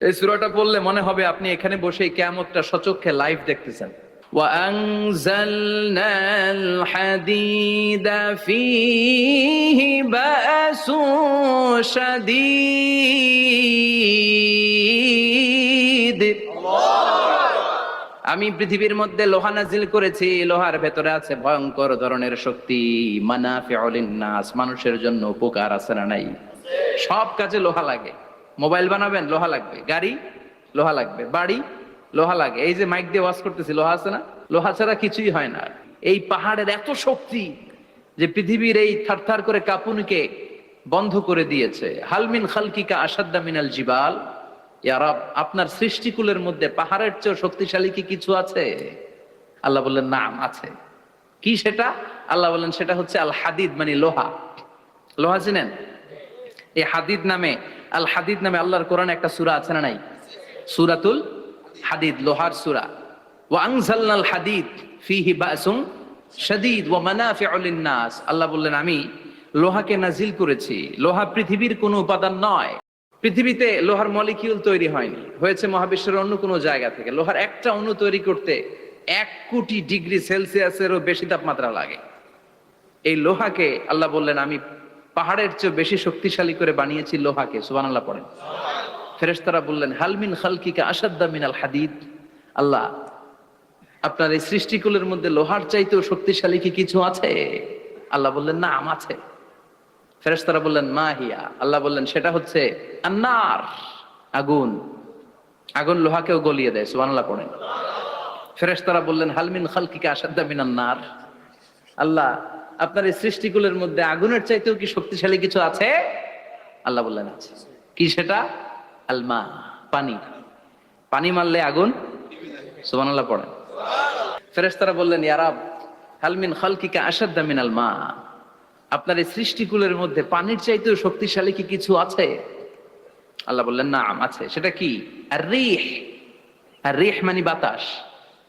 এই সুরাটা পড়লে মনে হবে আপনি এখানে বসে কেমতটা সচক্ষে লাইভ দেখতেছেন وأنزلنا الحديد فيه بأس شديد আমি পৃথিবীর মধ্যে লোহা নাজিল করেছি লোহার ভেতরে আছে ভয়ঙ্কর ধরনের শক্তি মানাফিউল নাস মানুষের জন্য উপকার আছে না নাই সব কাজে লোহা লাগে মোবাইল বানাবেন, লোহা লাগবে। গাড়ি, লোহা লাগবে। বাড়ি, লোহা লাগে। এই যে মাইক দিয়ে ওয়াজ করতেছি, লোহা আছে না? লোহা ছাড়া কিছুই হয় না। এই পাহাড়ের এত শক্তি যে পৃথিবীর এই থারথার করে কাপুনিকে বন্ধ করে দিয়েছে। হালমিন খালকিকা আসাদ্দা মিনাল জিবাল। ইয়ারাব আপনার সৃষ্টিকুলের মধ্যে পাহাড়ের চেয়েও শক্তিশালী কি কিছু আছে? আল্লাহ বললেন, নাম আছে। কি সেটা? আল্লাহ বললেন, সেটা হচ্ছে আল হাদিদ মানে লোহা। লোহা চিনেন? এই হাদিদ নামে আল হাদিদ নামে আল্লাহর কোরআন একটা সূরা আছে না নাই? সুরাতুল হাদিদ, লোহার সূরা। ওয়া হাদিদ, ফিহি বাসুন শাদীদ ওয়া মানাফিউ লিন-নাস। আল্লাহ বললেন, আমি লোহাকে নাজিল করেছি। লোহা পৃথিবীর কোনো উপাদান নয়। পৃথিবীতে লোহার মলিকিউল তৈরি হয়নি। হয়েছে মহাবিশ্বের অন্য কোনো জায়গা থেকে। লোহার একটা অণু তৈরি করতে এক কোটি ডিগ্রি সেলসিয়াসেরও বেশি তাপমাত্রা লাগে। এই লোহাকে আল্লাহ বললেন, আমি পাহাড়ের চেয়ে বেশি শক্তিশালী করে বানিয়েছি লোহাকে সুবান আল্লাহ পড়েন। ফেরেশতারা বললেন হালমিন খালকিকা আসাদ্দা মিনাল হাদিদ? আল্লাহ, আপনার এই সৃষ্টিকুলের মধ্যে লোহার চাইতেও শক্তিশালী কি কিছু আছে? আল্লাহ বললেন, না, আম আছে। ফেরেশতারা বললেন, মা হিয়া? আল্লাহ বললেন, সেটা হচ্ছে আন্নার, আগুন। আগুন লোহাকেও গলিয়ে দেয়, সুবহানাল্লাহ পড়েন। ফেরেশতারা বললেন হালমিন খালকিকা আসাদ্দা নার? আল্লাহ আপনার এই সৃষ্টিকুলের মধ্যে আগুনের চাইতেও কি শক্তিশালী কিছু আছে? আল্লাহ বললেন, আছে। কি সেটা? আলমা, পানি। পানি মারলে আগুন? সুবহানাল্লাহ পড়েন ফেরেশতারা বললেন ইয়ারাব হালমিন খালকিকা আসাদ্দা মিনাল মা। আপনার এই সৃষ্টিকুলের মধ্যে পানির চাইতেও শক্তিশালী কি কিছু আছে? আল্লাহ বললেন না আছে। সেটা কি? আর রিহ আর রিহ মানে বাতাস।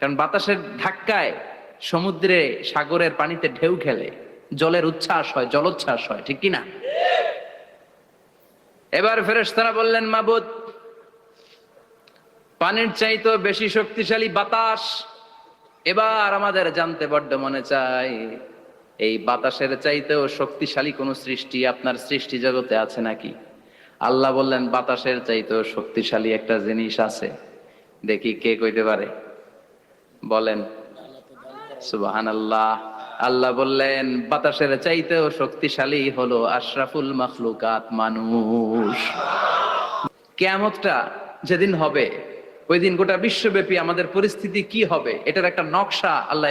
কারণ বাতাসের ধাক্কায় সমুদ্রে, সাগরের পানিতে ঢেউ খেলে, জলের উচ্ছ্বাস হয়, জলোচ্ছ্বাস হয়, ঠিক কি না এবার ফেরেশতারা বললেন, মাবুদ, পানির চাইতেও বেশি শক্তিশালী বাতাস এবার আমাদের জানতে বড্ড মনে চাই এই বাতাসের চাইতেও শক্তিশালী কোন সৃষ্টি আপনার সৃষ্টি জগতে আছে নাকি? আল্লাহ বললেন, বাতাসের চাইতেও শক্তিশালী একটা জিনিস আছে। দেখি কে কইতে পারে? বলেন সুবাহান আল্লাহ বললেন, বাতাসের চাইতেও শক্তিশালী হলো আশরাফুল মখলুকাত মানুষ। কেয়ামতটা যেদিন হবে, ওই দিন গোটা বিশ্বব্যাপী আমাদের পরিস্থিতি কি হবে, এটার একটা নকশা আল্লাহ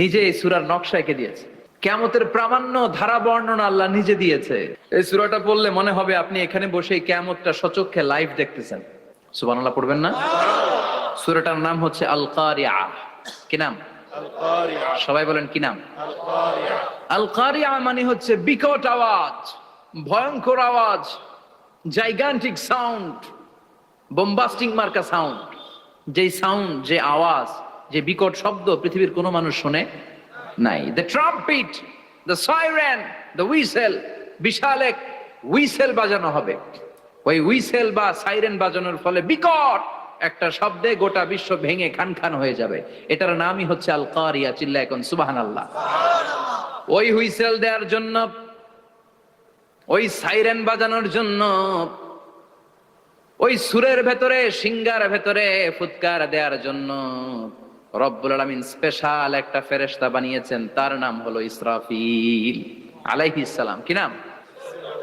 নিজে এই সুরার নকশা এঁকে দিয়েছে। কেমতের প্রামাণ্য ধারা বর্ণনা আল্লাহ নিজে দিয়েছে। এই সুরাটা পড়লে মনে হবে আপনি এখানে বসে কেমতটা সচক্ষে লাইভ দেখতেছেন। সুবহানাল্লাহ পড়বেন না? সুরাটার নাম হচ্ছে আল কারিয়া কি নাম? সবাই বলেন কি নাম? আল কারিয়া মানে হচ্ছে বিকট আওয়াজ, ভয়ঙ্কর আওয়াজ জাইগান্টিক সাউন্ড বোম্বাস্টিং মার্কা সাউন্ড যে সাউন্ড যে আওয়াজ, যে বিকট শব্দ পৃথিবীর কোনো মানুষ শোনে নাই। The trumpet the siren the whistle বিশাল এক উইসেল বাজানো হবে। ওই উইসেল বা সাইরেন বাজানোর ফলে বিকট একটা শব্দে গোটা বিশ্ব ভেঙে খান খান হয়ে যাবে। এটার নামই হচ্ছে আল কারিয়া চিল্লা এখন সুবাহান আল্লাহ ওই হুইসেল দেওয়ার জন্য, ওই সাইরেন বাজানোর জন্য, ওই সুরের ভেতরে, সিঙ্গার ভেতরে ফুৎকার দেওয়ার জন্য রব্বুল আলামিন স্পেশাল একটা ফেরেশতা বানিয়েছেন। তার নাম হলো ইসরাফিল আলাইহিস সালাম। কি নাম?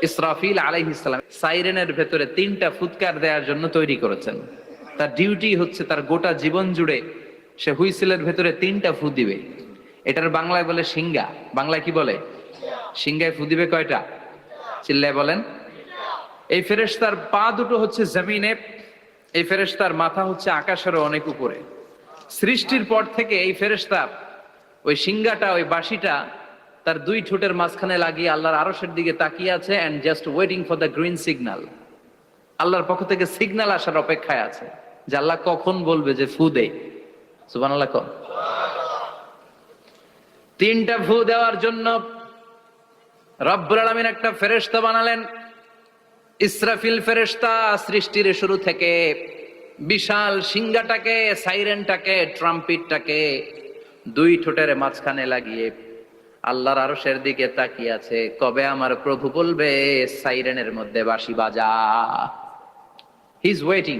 ইসরাফিল আলাইহিস সালাম। সাইরেনের ভেতরে তিনটা ফুৎকার দেওয়ার জন্য তৈরি করেছেন। তার ডিউটি হচ্ছে তার গোটা জীবন জুড়ে সে হুইসেলের ভেতরে তিনটা ফু দিবে। এটার বাংলায় বলে সিঙ্গা বাংলায় কি বলে? সিঙ্গায় ফু দিবে কয়টা? চিল্লায় বলেন। এই ফেরেশতার পা দুটো হচ্ছে জমিনে, এই ফেরেশতার মাথা হচ্ছে আকাশেরও অনেক উপরে। সৃষ্টির পর থেকে এই ফেরেশতা ওই সিঙ্গাটা ওই বাঁশিটা তার দুই ঠোঁটের মাঝখানে লাগিয়ে আল্লাহর আরশের দিকে তাকিয়ে আছে and just waiting for the green signal আল্লাহর পক্ষ থেকে সিগন্যাল আসার অপেক্ষায় আছে। যে আল্লাহ কখন বলবে যে ফু দে? তিনটা ফু দেওয়ার জন্য রব্বুল আলমিন একটা ফেরেশতা বানালেন। ইসরাফিল ফেরেশতা সৃষ্টির শুরু থেকে বিশাল সিংহাটাকে, সাইরেনটাকে, ট্রাম্পিটটাকে দুই ঠোঁটের মাঝখানে লাগিয়ে আল্লাহর আরশের দিকে তাকিয়ে আছে। কবে আমার প্রভু বলবে, সাইরেনের মধ্যে বাঁশি বাজা। হি ইজ ওয়েটিং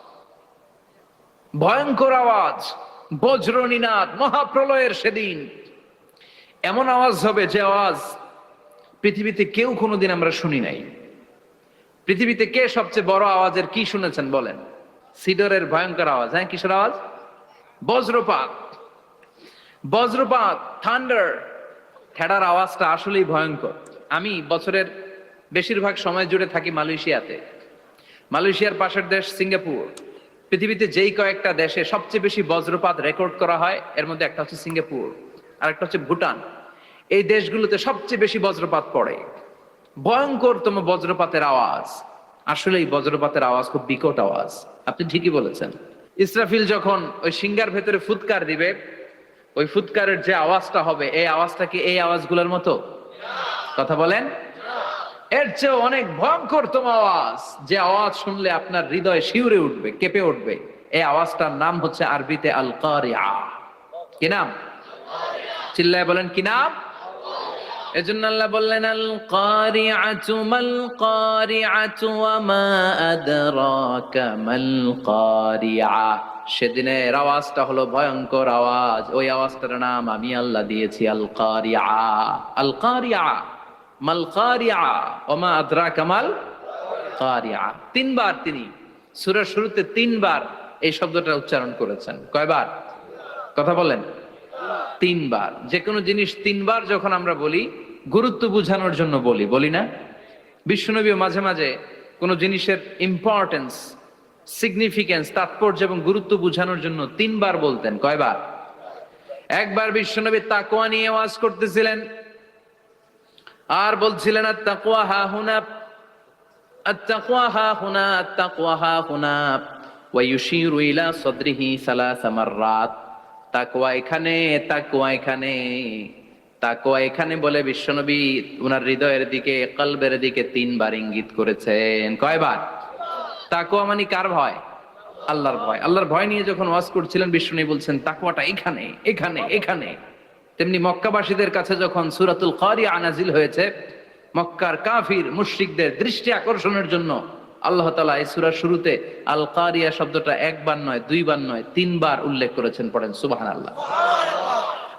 ভয়ঙ্কর আওয়াজ বজ্রনীনাদ মহাপ্রলয়ের সেদিন। এমন আওয়াজ হবে যে আওয়াজ পৃথিবীতে কেউ কোনোদিন আমরা শুনি নাই। পৃথিবীতে কে সবচেয়ে বড় আওয়াজের কি শুনেছেন বলেন? সিডরের ভয়ঙ্কর আওয়াজ হ্যাঁ কিসের আওয়াজ? বজ্রপাত। বজ্রপাত থান্ডার ঠেডার আওয়াজটা আসলেই ভয়ঙ্কর। আমি বছরের বেশিরভাগ সময় জুড়ে থাকি মালয়েশিয়াতে। মালয়েশিয়ার পাশের দেশ সিঙ্গাপুর। পৃথিবীতে যেই কয়েকটা দেশে সবচেয়ে বেশি বজ্রপাত রেকর্ড করা হয়, এর মধ্যে একটা হচ্ছে সিঙ্গাপুর, আর একটা হচ্ছে ভুটান। এই দেশগুলোতে সবচেয়ে বেশি বজ্রপাত পড়ে। ভয়ঙ্করতম বজ্রপাতের আওয়াজ। আসলে এই বজ্রপাতের আওয়াজ খুব বিকট আওয়াজ। আপনি ঠিকই বলেছেন। ইসরাফিল যখন ওই সিঙ্গার ভেতরে ফুৎকার দিবে, ওই ফুৎকারের যে আওয়াজটা হবে, এই আওয়াজটা কি এই আওয়াজগুলোর মতো? কথা বলেন। এর চেয়ে অনেক ভয়ঙ্করতম আওয়াজ। যে আওয়াজ শুনলে আপনার হৃদয় শিউরে উঠবে, কেঁপে উঠবে। এই আওয়াজটার নাম হচ্ছে আরবিতে আল কারিয়া কি নাম? চিল্লায় বলেন, কি নাম? এজন্য আল্লাহ বললেন আল কারিআতু মাল কারিআতু ওয়া মা আদরাকা মাল কারিআ সেদিনের আওয়াজটা হলো ভয়ঙ্কর আওয়াজ। ওই আওয়াজটার নাম আমি আল্লাহ দিয়েছি আল কারিআ আল মাল কারিআ ওয়া মা আদরাকা মাল তিনবার তিনি সুরের শুরুতে তিনবার এই শব্দটা উচ্চারণ করেছেন। কয়বার? কথা বলেন। তিনবার। যে কোনো জিনিস তিনবার যখন আমরা বলি, গুরুত্ব বোঝানোর জন্য বলি বলি না? বিশ্বনবী মাঝে মাঝে কোনো জিনিসের ইম্পর্টেন্স সিগনিফিকেন্স তাৎপর্য এবং গুরুত্ব বোঝানোর জন্য তিনবার বলতেন। কয়বার? একবার বিশ্বনবী তাকোয়া নিয়ে ওয়াজ করতেছিলেন। আর বলছিলেন হা হা এখানে এখানে এখানে বলে বিশ্বনবী উনার হৃদয়ের দিকে, কলবের দিকে তিনবার ইঙ্গিত করেছেন। কয়বার? তাকওয়া মানে কার ভয়? আল্লাহর ভয়। আল্লাহর ভয় নিয়ে যখন ওয়াজ করছিলেন বিশ্বনী বলছেন তাকুয়াটা এখানে এখানে এখানে। তেমনি মক্কাবাসীদের কাছে যখন সুরাতুল কারি আনাজিল হয়েছে, মক্কার কাফির, মুশ্রিকদের দৃষ্টি আকর্ষণের জন্য আল্লাহ তালা এই সুরার শুরুতে আল কারিয়া শব্দটা একবার নয়, দুইবার নয়, তিনবার উল্লেখ করেছেন, পড়েন সুবাহ আল্লাহ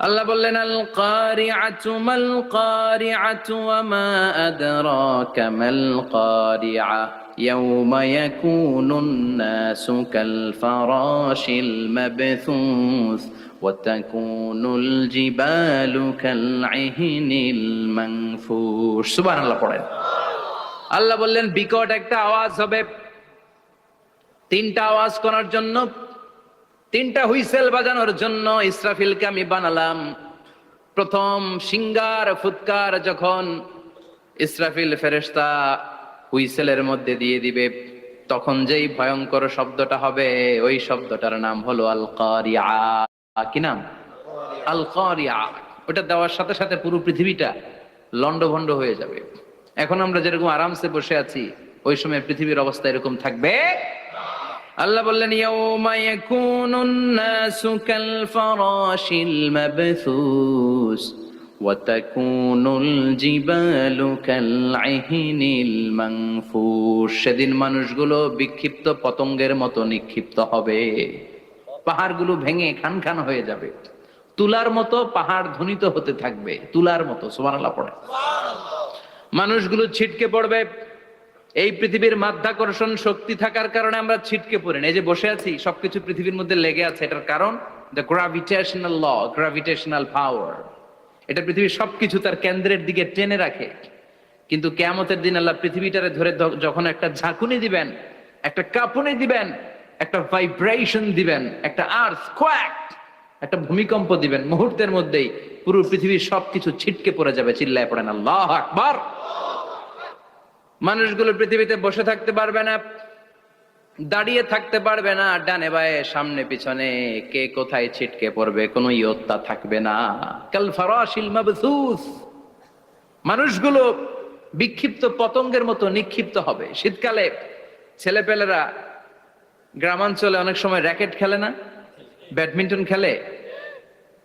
আল্লাহ বললেন, আল কারি আচু মাল কারি আচু মা আদরাকা মাল কারিআ ইয়াউমা ইয়াকুনুন নাসু কাল ফারাশিল মাবথুস وتكون الجبال كالعهن المنفوش سبحان الله পড়েন আল্লাহ বললেন বিকট একটা আওয়াজ হবে তিনটা আওয়াজ করার জন্য তিনটা হুইসেল বাজানোর জন্য ইসরাফিলকে আমি বানালাম প্রথম সিঙ্গার ফুৎকার যখন ইসরাফিল ফেরেশতা হুইসেলের মধ্যে দিয়ে দিবে তখন যেই ভয়ঙ্কর শব্দটা হবে ওই শব্দটার নাম হলো আল কারিয়া কি নাম? আল কারিয়া ওটা দেওয়ার সাথে সাথে পুরো পৃথিবীটা লন্ডভন্ড হয়ে যাবে। এখন আমরা যেরকম আরামসে বসে আছি, ওই সময় পৃথিবীর অবস্থা এরকম থাকবে। আল্লাহ বললেন সেদিন মানুষগুলো বিক্ষিপ্ত পতঙ্গের মতো নিক্ষিপ্ত হবে। পাহাড়গুলো ভেঙে খান খান হয়ে যাবে। তুলার মতো পাহাড় ধ্বনিত হতে থাকবে, তুলার মতো পড়ে। মানুষগুলো ছিটকে পড়বে। এই পৃথিবীর মাধ্যাকর্ষণ শক্তি থাকার কারণে আমরা ছিটকে পড়ি এই যে বসে আছি, সবকিছু পৃথিবীর মধ্যে লেগে আছে, এটার কারণ the gravitational law gravitational power এটা পৃথিবীর সবকিছু তার কেন্দ্রের দিকে টেনে রাখে। কিন্তু কেয়ামতের দিন আল্লাহ পৃথিবীটারে ধরে যখন একটা ঝাঁকুনি দিবেন, একটা কাঁপুনি দিবেন একটা ভাইব্রেশন দিবেন, একটা কোয়াক একটা ভূমিকম্প দিবেন। মুহূর্তের মধ্যেই পুরো পৃথিবীর সবকিছু ছিটকে পড়ে যাবে, চিল্লায় পড়েন, আল্লাহ আকবার! মানুষগুলো পৃথিবীতে বসে থাকতে পারবে না, দাঁড়িয়ে থাকতে পারবে না, ডানে বায়ে, সামনে পিছনে, কে কোথায় ছিটকে পড়বে, কোনো ইয়ত্তা থাকবে না। কাল ফারাশিল মানুষগুলো বিক্ষিপ্ত পতঙ্গের মতো নিক্ষিপ্ত হবে। শীতকালে ছেলেপেলেরা গ্রামাঞ্চলে অনেক সময় র্যাকেট খেলে না? ব্যাডমিন্টন খেলে?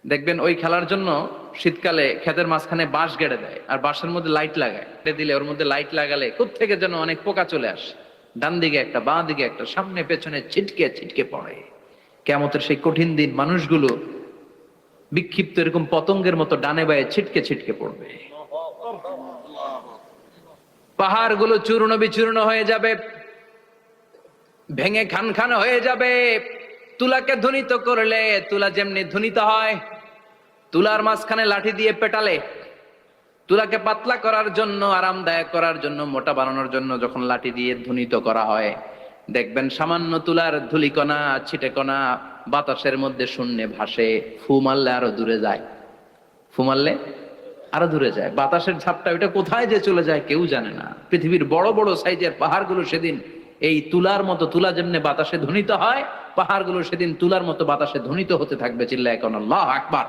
দেখবেন ওই খেলার জন্য শীতকালে ক্ষেতের মাঝখানে বাঁশ গেড়ে দেয় আর বাঁশের মধ্যে লাইট লাগায়। দিলে ওর মধ্যে লাইট লাগালে থেকে যেন অনেক পোকা চলে আসে। ডান দিকে একটা, বাঁ দিকে একটা, সামনে পেছনে ছিটকে ছিটকে পড়ে। কেমতের সেই কঠিন দিন মানুষগুলো বিক্ষিপ্ত এরকম পতঙ্গের মতো ডানে বায়ে ছিটকে ছিটকে পড়বে। পাহাড়গুলো চূর্ণ বিচূর্ণ হয়ে যাবে। ভেঙে খান খান হয়ে যাবে। তুলাকে ধ্বনিত করলে তুলা যেমনি ধ্বনিত হয়, তুলার মাঝখানে লাঠি দিয়ে পেটালে তুলাকে পাতলা করার জন্য, আরামদায়ক করার জন্য, মোটা বানানোর জন্য যখন লাঠি দিয়ে ধ্বনিত করা হয়, দেখবেন সামান্য তুলার ধুলিকণা, ছিটেকণা বাতাসের মধ্যে শূন্যে ভাসে, ফু মারলে আরও দূরে যায়। ফু মারলে আরও দূরে যায়। বাতাসের ঝাপটা ওইটা কোথায় যে চলে যায় কেউ জানে না। পৃথিবীর বড় বড় সাইজের পাহাড়গুলো সেদিন এই তুলার মতো, তুলা যেমনি বাতাসে ধ্বনিত হয়, পাহাড়গুলো সেদিন তুলার মতো বাতাসে ধ্বনিত হতে থাকবে চিল্লা এখন আকবার।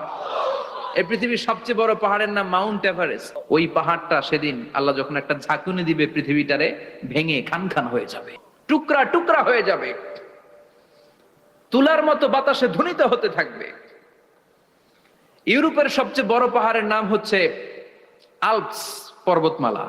এই পৃথিবীর সবচেয়ে বড় পাহাড়ের নাম মাউন্ট এভারেস্ট। ওই পাহাড়টা সেদিন আল্লাহ যখন একটা ঝাঁকুনি দিবে পৃথিবীটারে, ভেঙে খান খান হয়ে যাবে, টুকরা টুকরা হয়ে যাবে। তুলার মতো বাতাসে ধ্বনিত হতে থাকবে। ইউরোপের সবচেয়ে বড় পাহাড়ের নাম হচ্ছে আলপস পর্বতমালা।